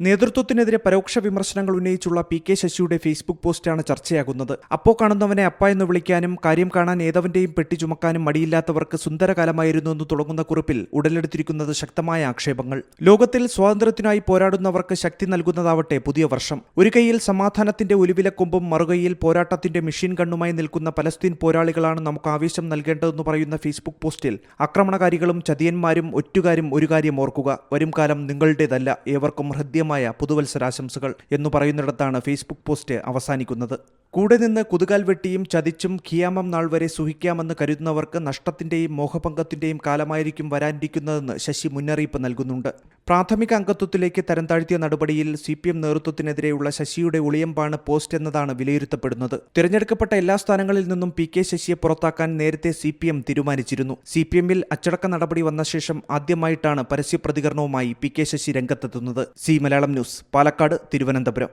നേതൃത്വത്തിനെതിരെ പരോക്ഷ വിമർശനങ്ങൾ ഉന്നയിച്ചുള്ള പി കെ ശശിയുടെ ഫേസ്ബുക്ക് പോസ്റ്റാണ് ചർച്ചയാകുന്നത്. അപ്പോ കാണുന്നവനെ അപ്പ എന്ന് വിളിക്കാനും കാര്യം കാണാൻ ഏതവന്റെയും പെട്ടി ചുമക്കാനും മടിയില്ലാത്തവർക്ക് സുന്ദരകാലമായിരുന്നു എന്ന് തുടങ്ങുന്ന കുറിപ്പിൽ ഉടലെടുത്തിരിക്കുന്നത് ശക്തമായ ആക്ഷേപങ്ങൾ. ലോകത്തിൽ സ്വാതന്ത്ര്യത്തിനായി പോരാടുന്നവർക്ക് ശക്തി നൽകുന്നതാവട്ടെ പുതിയ വർഷം. ഒരു കൈയിൽ സമാധാനത്തിന്റെ ഒലിവിലക്കൊമ്പും മറുകൈയിൽ പോരാട്ടത്തിന്റെ മെഷീൻ കണ്ണുമായി നിൽക്കുന്ന പലസ്തീൻ പോരാളികളാണ് നമുക്ക് ആവേശം നൽകേണ്ടതെന്ന് പറയുന്ന ഫേസ്ബുക്ക് പോസ്റ്റിൽ ആക്രമണകാരികളും ചതിയന്മാരും ഒറ്റുകാരും ഒരു കാര്യം ഓർക്കുക. വരും കാലം നിങ്ങളുടേതല്ല. ഏവർക്കും ഹൃദ്യമായ പുതുവത്സരാശംസകൾ എന്ന് പറയുന്നിടത്താണ് ഫേസ്ബുക്ക് പോസ്റ്റ് അവസാനിക്കുന്നത്. കൂടെ നിന്ന് കുതുകാൽ വെട്ടിയും ചതിച്ചും ഖിയാമം നാൾ വരെ സുഹിക്കാമെന്ന് കരുതുന്നവർക്ക് നഷ്ടത്തിന്റെയും മോഹഭംഗത്തിന്റെയും കാലമായിരിക്കും വരാനിരിക്കുന്നതെന്ന് ശശി മുന്നറിയിപ്പ് നൽകുന്നുണ്ട്. പ്രാഥമിക അംഗത്വത്തിലേക്ക് തരം താഴ്ത്തിയ നടപടിയിൽ സി പി എം നേതൃത്വത്തിനെതിരെയുള്ള ശശിയുടെ ഒളിയമ്പാണ് പോസ്റ്റ് എന്നതാണ് വിലയിരുത്തപ്പെടുന്നത്. തിരഞ്ഞെടുക്കപ്പെട്ട എല്ലാ സ്ഥാനങ്ങളിൽ നിന്നും പി കെ ശശിയെ പുറത്താക്കാൻ നേരത്തെ സി പി എം തീരുമാനിച്ചിരുന്നു. സി പി എമ്മിൽ അച്ചടക്ക നടപടി വന്ന ശേഷം ആദ്യമായിട്ടാണ് പരസ്യ പ്രതികരണവുമായി P K Sasi രംഗത്തെത്തുന്നത്. C Malayalam news Palakkad Thiruvananthapuram.